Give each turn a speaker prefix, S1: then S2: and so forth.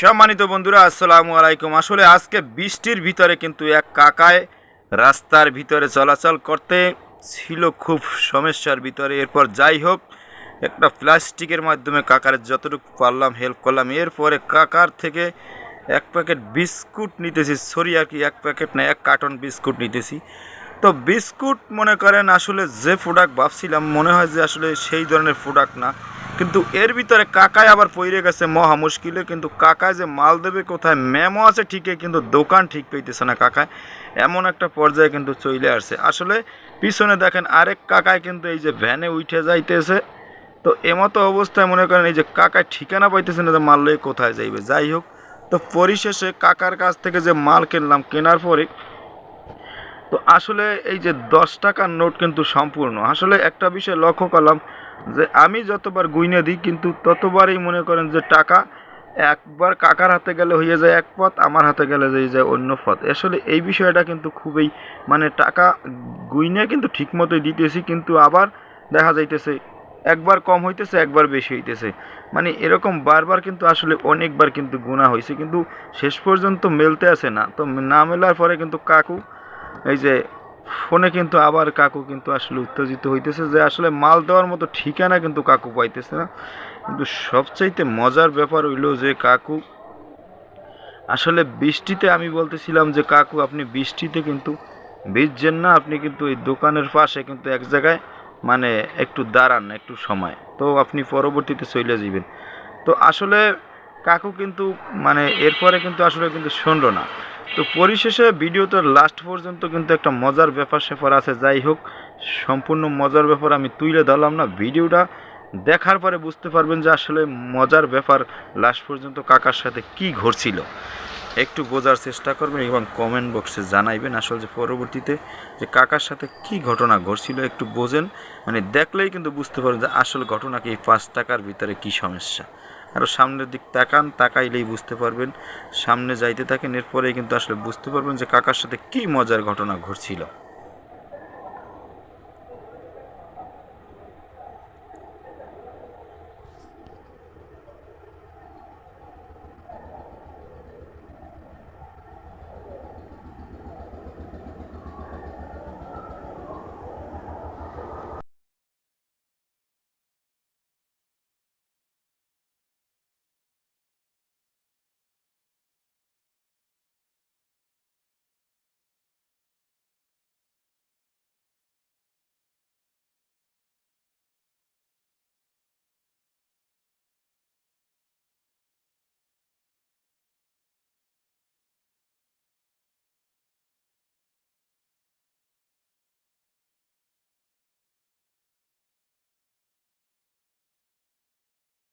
S1: সম্মানিত বন্ধুরা, আসসালামু আলাইকুম। আসলে আজকে বৃষ্টির ভিতরে কিন্তু এক কাকায় রাস্তার ভিতরে চলাচল করতে ছিল, খুব সমস্যার ভিতরে। এরপর যাই হোক, একটা প্লাস্টিকের মাধ্যমে কাকার যতটুকু পারলাম হেল্প করলাম। এরপরে কাকার থেকে এক প্যাকেট বিস্কুট নিতেছি। সরি আর কি, এক প্যাকেট না, এক কার্টন বিস্কুট নিতেছি। তো বিস্কুট মনে করেন, আসলে যে প্রোডাক্ট ভাবছিলাম, মনে হয় যে আসলে সেই ধরনের প্রোডাক্ট না। কিন্তু এর ভিতরে কাকায় আবার পইরে গেছে, মহা মুশকিলে। কিন্তু কাকায় যে মাল দেবে কোথায় ম্যামও আছে ঠিকই, কিন্তু দোকান ঠিক পেইতেছে না কাকায় এমন একটা পর্যায়ে কিন্তু চলে আসছে আসলে পিছনে দেখেন আরেক কাকায় কিন্তু এই যে ভ্যানে উঠে যাইতেছে। তো এমতো অবস্থায় মনে করেন এই যে কাকায় ঠিকানা পাইতেছে না যে মাল লয়ে কোথায় যাইবে। যাই হোক, তো পরিশেষে কাকার কাছ থেকে যে মাল কিনলাম, কেনার পরে তো আসলে এই যে দশ টাকার নোট কিন্তু সম্পূর্ণ। আসলে একটা বিষয় লক্ষ্য করলাম যে আমি যতবার গুইনে দিই কিন্তু ততবারই মনে করেন যে টাকা একবার কাকার হাতে গেলে হয়ে যায় এক পথ, আমার হাতে গেলে হয়ে যায় অন্য পথ। আসলে এই বিষয়টা কিন্তু খুবই মানে টাকা গুইনে কিন্তু ঠিক মতোই দিতেছি কিন্তু আবার দেখা যাইতেছে একবার কম হইতেছে, একবার বেশি হইতেছে। মানে এরকম বারবার কিন্তু আসলে অনেকবার কিন্তু গুণা হয়েছে কিন্তু শেষ পর্যন্ত মেলতে আসে না। তো না মেলার পরে কিন্তু কাকু এই যে ফোনে কিন্তু আবার কাকু কিন্তু আসলে উত্তেজিত হইতেছে যে আসলে মাল দেওয়ার মতো ঠিকানা কিন্তু কাকু পাইতেছে না। কিন্তু সবচাইতে মজার ব্যাপার হইল যে কাকু, আসলে বৃষ্টিতে আমি বলতেছিলাম যে কাকু, আপনি বৃষ্টিতে কিন্তু ভিজছেন না, আপনি কিন্তু এই দোকানের পাশে কিন্তু এক জায়গায় মানে একটু দাঁড়ান, একটু সময়। তো আপনি পরবর্তীতে চলে যাবেন তো আসলে কাকু কিন্তু মানে এরপরে কিন্তু আসলে কিন্তু শুনলো না। তো পরিশেষে ভিডিওটার লাস্ট পর্যন্ত কিন্তু একটা মজার ব্যাপার স্যাপার আছে, যাই হোক, সম্পূর্ণ মজার ব্যাপার আমি তুলে ধরলাম না। ভিডিওটা দেখার পরে বুঝতে পারবেন যে আসলে মজার ব্যাপার লাস্ট পর্যন্ত কাকার সাথে কি ঘটছিল। একটু বোঝার চেষ্টা করবেন এবং কমেন্ট বক্সে জানাইবেন আসলে যে পরবর্তীতে যে কাকার সাথে কি ঘটনা ঘটছিল, একটু বোঝেন। মানে দেখলেই কিন্তু বুঝতে পারবেন যে আসল ঘটনা কি, পাঁচ টাকার ভিতরে কি সমস্যা। আরও সামনের দিক তাকান, তাকাইলেই বুঝতে পারবেন। সামনে যাইতে থাকেন, এরপরেই কিন্তু আসলে বুঝতে পারবেন যে কাকার সাথে কি মজার ঘটনা ঘটছিল।